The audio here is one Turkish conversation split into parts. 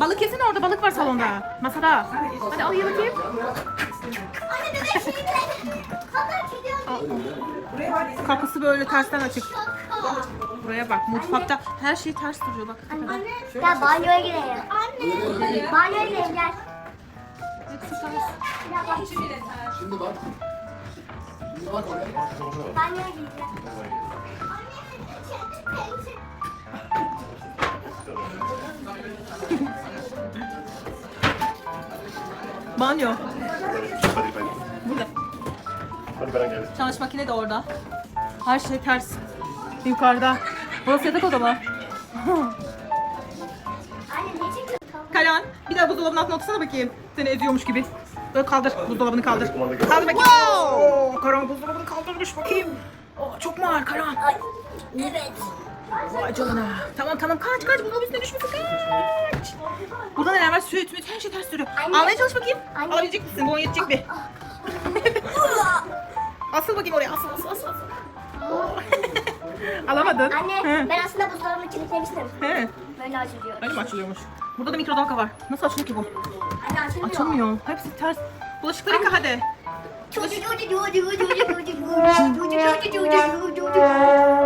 Balık kesin orada balık var salonda. Masada. Hadi al. Anne bebek. Haber gidiyor. Kapısı böyle tersten açık. Buraya bak mutfakta her şey ters duruyor bak. Anne. Gel banyoya girelim. Anne. Banyoya girelim gel. Hepsi ters. Şimdi bak. Şimdi bak oraya. Banyoya gireceğim. Banyo. Hadi ben. Burada. Hadi ben gel. Çamaşır makine de orada. Her şey ters. Yukarıda. Burası yatak çekiyorsun? Karan bir daha buzdolabının altına otursana bakayım. Seni eziyormuş gibi. Böyle kaldır. Buzdolabını kaldır. Kaldır bakayım. Oo, Karan buzdolabını kaldırmış bakayım. Oo, çok mu ağır Karan? Ay. Evet. Vay canına. Tamam tamam kaç kaç buzdolabı üstüne düşmesin kaç. Burada neler var? Süt müt her şey ters duruyor. Anne. Almaya çalış bakayım. Anne. Alabilecek misin? Bu yetecek mi? asıl bakayım oraya asıl asıl asıl. asıl. Alamadın. Anne He. ben aslında buzdolabını kilitlemiştim. He. Böyle açılıyor. Öyle mi açılıyormuş? Burada da mikrodalga var. Nasıl açılıyor ki bu? Anne açılmıyor. Açılmıyor. Hepsi ters. Bulaşıkları yıka hadi.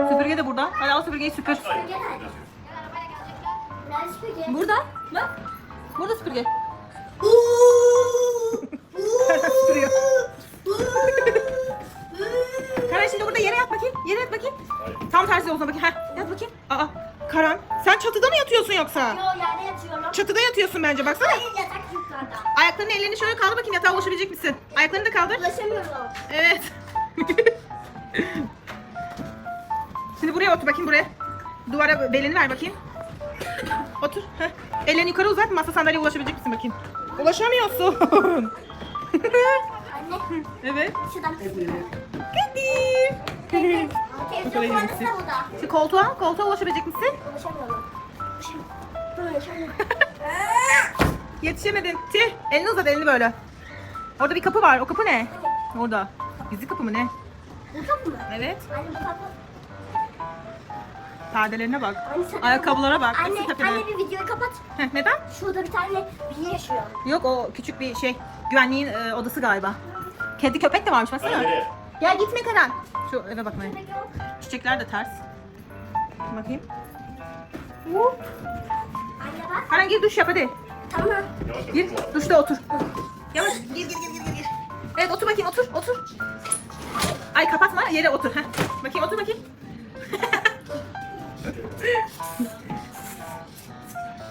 Süpürge de burada. Hadi al süpürgeyi süpür. Burada. Bak. Burada süpürge. Karan süpürüyor. Karan şimdi burada yere yat bakayım. Yere yat bakayım. Tam tersi olsun bakayım. Heh, yat bakayım. Aa, Karan sen çatıda mı yatıyorsun yoksa? Yo yerde yatıyorum. Çatıda yatıyorsun bence baksana. Hayır yatak yukarıda. Ayaklarını ellerini şöyle kaldır bakayım yatağa ulaşabilecek misin? Ayaklarını da kaldır. Ulaşamıyorum. Evet. Şimdi buraya otur bakayım buraya. Duvara belini ver bakayım. Otur. Heh. Ellerini yukarı uzat. Masa sandalyeye ulaşabilecek misin bakayım? Ulaşamıyorsun. Anne evet. şuradan. Kedi. Televizyon kumandası da burada. Şimdi koltuğa, koltuğa ulaşabilecek misin? Ulaşamıyorum. Ulaşamıyorum. Ulaşamıyorum. Yetişemedin. Tih. Elini uzat elini böyle. Orada bir kapı var. O kapı ne? Orada. Gizli kapı mı ne? Bu kapı mı? Evet. Anne bu kapı. Perdelerine bak. Anne Ayakkabılara bak. Anne, Hepsi tepede. anne bir videoyu kapat. Heh, neden? Şurada bir tane biri yaşıyor. Yok o küçük bir şey. Güvenliğin e, odası galiba. Kedi köpek de varmış baksana. Nereye? Gel gitme Karan. Şu eve bakmaya. Yok. Çiçekler de ters. Bakayım. Anne bak. Karan gir duş yap hadi. Tamam. Yavaş Gir duşta otur. Yavaş gir gir gir gir gir. Evet otur bakayım otur otur. Ay kapatma yere otur. Heh. Bakayım otur bakayım.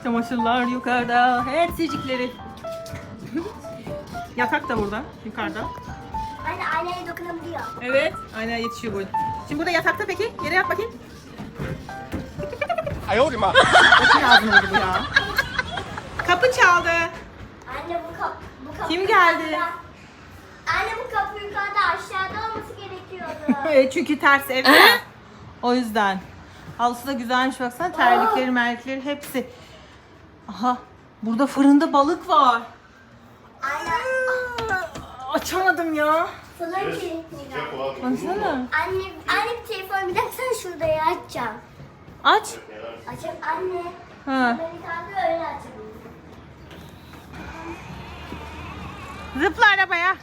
Çamaşırlar yukarıda. Hepsicikleri. Yatak da burada yukarıda. Anne aynaya dokunabiliyor. Evet aynaya yetişiyor boyun. Şimdi burada yatakta peki yere yat bakayım. Ayolima. Bakın ağzını. Kapı çaldı. Anne bu kapı. Kapı Kim geldi? Anne bu kapı yukarıda aşağıda olması gerekiyordu. Evet, Çünkü ters evde. o yüzden. Halısı da güzelmiş baksana terlikleri merlikleri hepsi. Aha. Burada fırında balık var. Anne. Açamadım ya. Sana ki. Baksana. Anne, anne bir telefon bir dakika sen şurada ya açacağım. Aç. Açayım anne. Ha. Ben yukarıda öyle açayım. Zıpla arabaya.